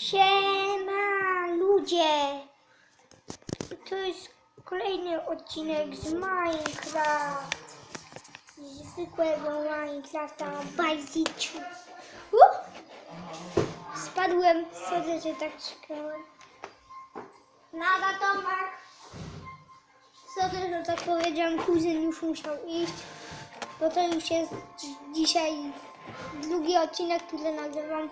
Siema ludzie! To jest kolejny odcinek z Minecraft. Zwykłego Minecrafta Basicu. Uh! Spadłem, sorry, że tak krzyknąłem. Nada Tomek! Sorry, że tak powiedziałem, kuzyn już musiał iść. Bo to już jest dzisiaj drugi odcinek, który nagrywam.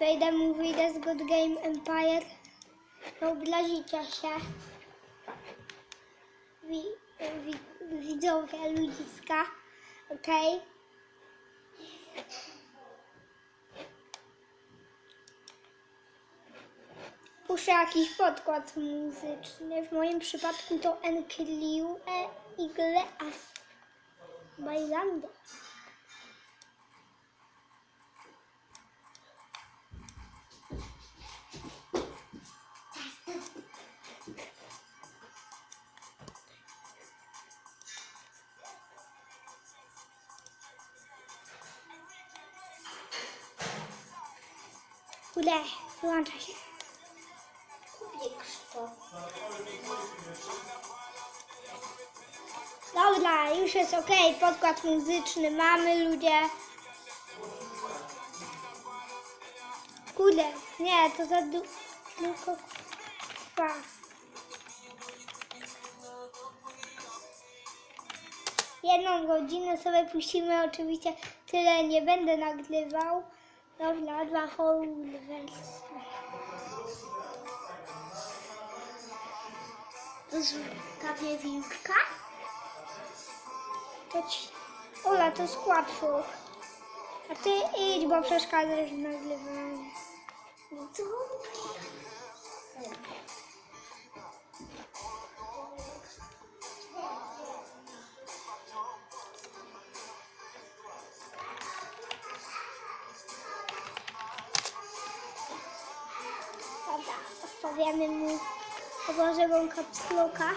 Wejdę mu, wyjdę z God Game Empire. No, się. Wi, wi, widzowie, ludziska. Okej? Puszczę jakiś podkład muzyczny. W moim przypadku to Enkliu e Igleas. Bailando. Kurde, wyłącza się. Kupię krzto. Dobra, już jest ok. Podkład muzyczny mamy, ludzie. Kurde, nie, to za tylko trwa. Jedną godzinę sobie puścimy, oczywiście tyle nie będę nagrywał. Dobra, dwa whole wersje. To jest? To ci... Ola, to jest łatwo. A ty idź, bo przeszkadzasz w nagrywaniu. No co? Odpowiemy mu. Wam kapsloka.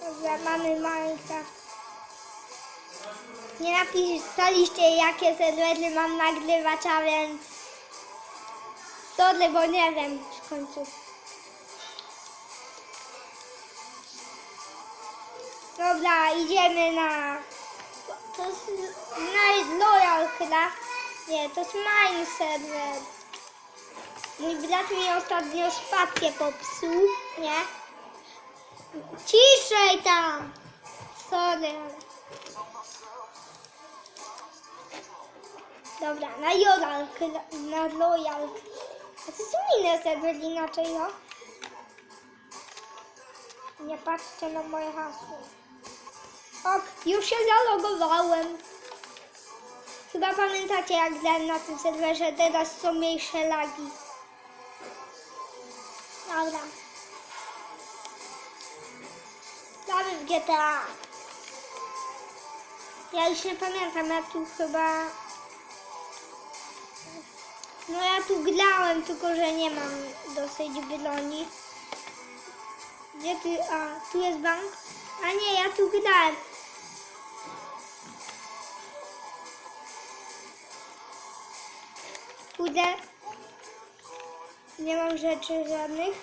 Dobra, mamy Minecraft. Nie napisaliście jakie serwery mam nagrywać, a więc... Sorry, bo nie wiem w końcu. Dobra, idziemy na... To jest Night Loyal chyba. Nie, to jest Mine serwer. Mój brat mi ostatnio spację popsuł, nie? Ciszej tam! Sorry. Dobra, na chyba- na Loyal. A to są inne serwery inaczej, no? Nie patrzcie na moje hasło. Ok, już się zalogowałem. Chyba pamiętacie jak grałem na tym serwerze, teraz są mniejsze lagi. Dobra. Gramy w GTA. Ja już nie pamiętam, ja tu chyba... No ja tu grałem, tylko że nie mam dosyć broni. Gdzie ty? A, tu jest bank? A nie, ja tu grałem. Kurde. Nie mam rzeczy żadnych.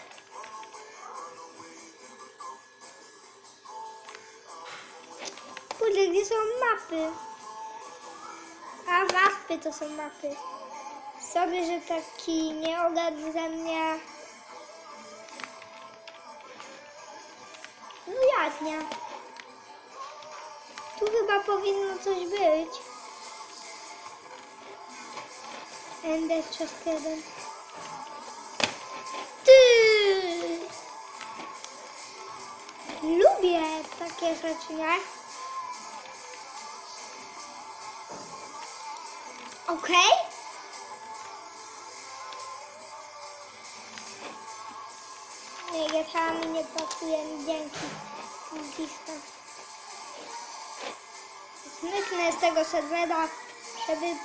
Kurde, gdzie są mapy? A, mapy to są mapy. Sorry, że taki nieogat ze mnie. No jak nie? Tu chyba powinno coś być. Ender Chest 1. Ty! Lubię takie rzeczy, nie? Okej? Nie, GTA mi nie pasuje, dzięki. Blisko. Zmyknę z tego serwera, żeby,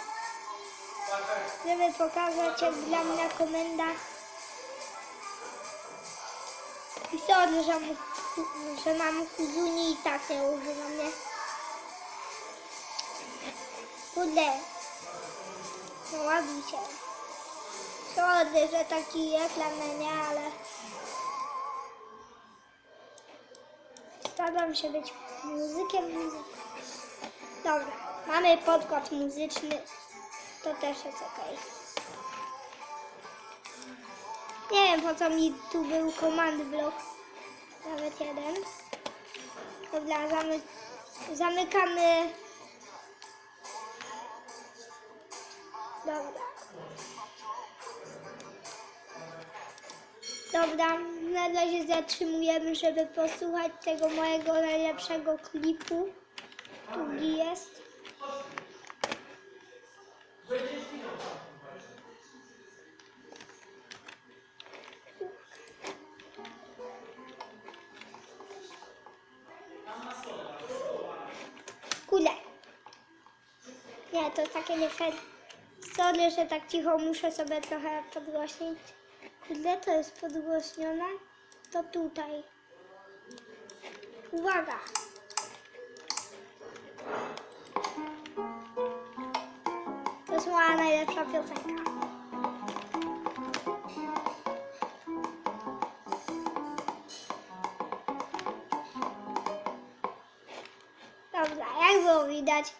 żeby pokazać jak gram na komendach. I sorry, że, że mam kuzuni i tak nie używa mnie. Kurde. No ładnie się. Sorry, że taki ekran na nie, ale... Staram się być muzykiem. Dobra, mamy podkład muzyczny. To też jest ok. Nie wiem po co mi tu był command block. Nawet jeden. Dobra, zamy zamykamy. Dobra. Dobra, na razie zatrzymujemy, żeby posłuchać tego mojego najlepszego klipu. Drugi jest. Kule. Nie, to takie nie fair. Sorry, że tak cicho muszę sobie trochę podgłośnić. Kurde, to jest podgłośnione. To tutaj. Uwaga. Moja najlepsza piosenka. Dobra, jak było widać,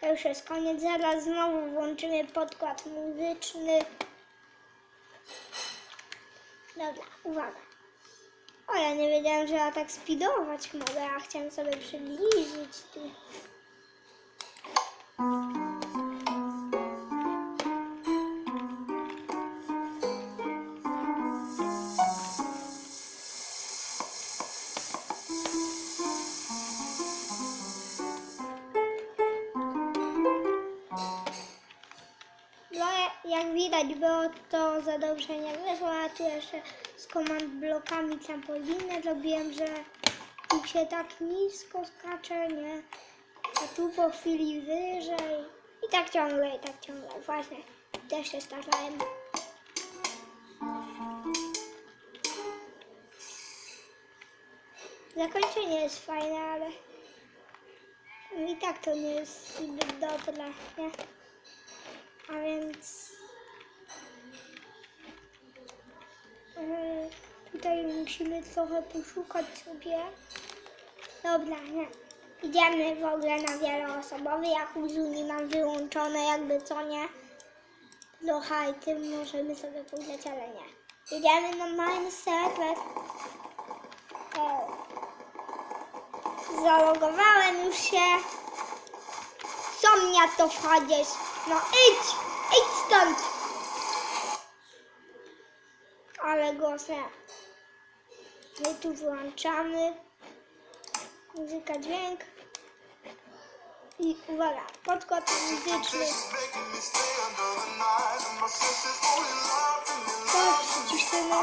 to już jest koniec. Zaraz znowu włączymy podkład muzyczny. Dobra, uwaga. O, ja nie wiedziałem, że ja tak speedować mogę, ja chciałem sobie przybliżyć tu. Za dobrze nie wyszło, a tu jeszcze z komand blokami trampoliny zrobiłem, że tu się tak nisko skacze, nie? A tu po chwili wyżej. I tak ciągle, i tak ciągle. Właśnie, też się starałem. Zakończenie jest fajne, ale i tak to nie jest zbyt dobre, nie? A więc tutaj musimy trochę poszukać sobie. Dobra, nie. Idziemy w ogóle na wieloosobowy. Ja Uzuni mam wyłączone, jakby co nie. Do hajty możemy sobie pójść, ale nie. Idziemy na. O. Zalogowałem już się. Co mnie to wchodzisz? No idź! Idź stąd! Ale głosem. My tu włączamy. Muzyka, dźwięk. I uwaga, podkład muzyczny. To przyciszymy.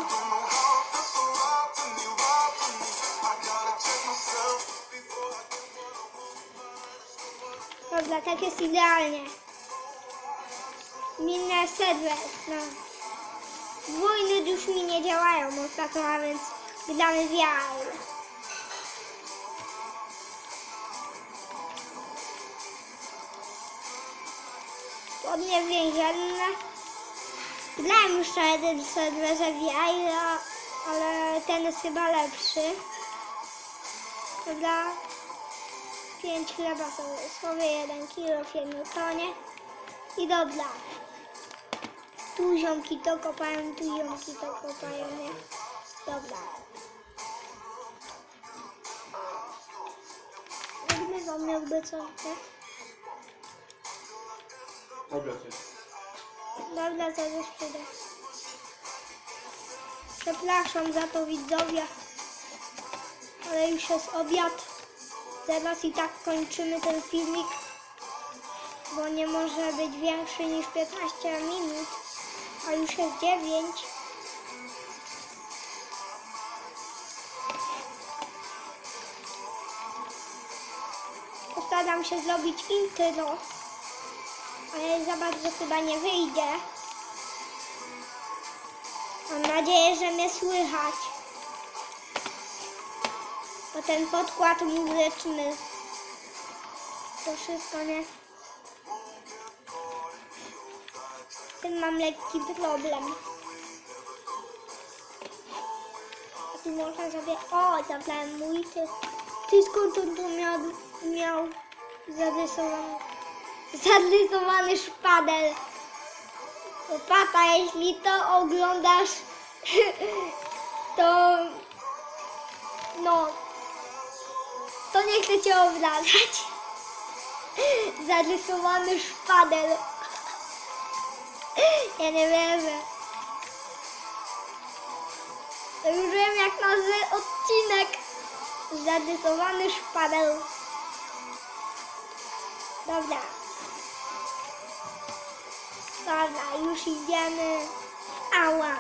Dobra, tak jest idealnie. Minne serwer. No. Wojny już mi nie działają ostatnio, a więc gramy wiary. Spodnie więzienne. Grałem już jednym serwerze wiary, ale ten jest chyba lepszy. Dobra. 5 chleba sobie słowie, 1 kilo w tonie. I dobra. Tu ziomki to kopają, tu ziomki to kopają, nie? Dobra. Nagrywam jakby co, nie? Obiad jest. Dobra, zaraz przyjdę. Przepraszam za to widzowie, ale już jest obiad. Zaraz i tak kończymy ten filmik, bo nie może być większy niż 15 minut, a już jest 9. Postaram się zrobić intro, ale za bardzo chyba nie wyjdzie. Mam nadzieję, że mnie słychać. Bo ten podkład muzyczny. To wszystko, nie? Mam lekki problem. A tu można sobie... O, zabrałem mój ty. Ty skąd on tu miał, miał zarysowany, zarysowany szpadel? Papa, jeśli to oglądasz, to no, to nie chcę cię obrażać. Zarysowany szpadel. Ja nie. To już wiem jak nazwę odcinek. Zarysowany szpadel. Dobra. Dobra, już idziemy. Ała.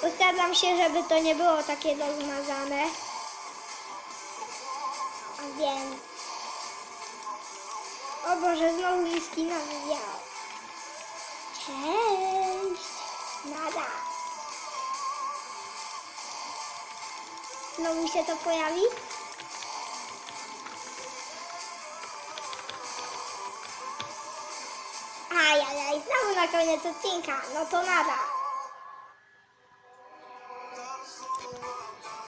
Postaram się, żeby to nie było takie rozmazane. A więc... O Boże, znowu mi skina wywiał. Znowu się to pojawi? Ajajaj, znowu na koniec odcinka. No to nada.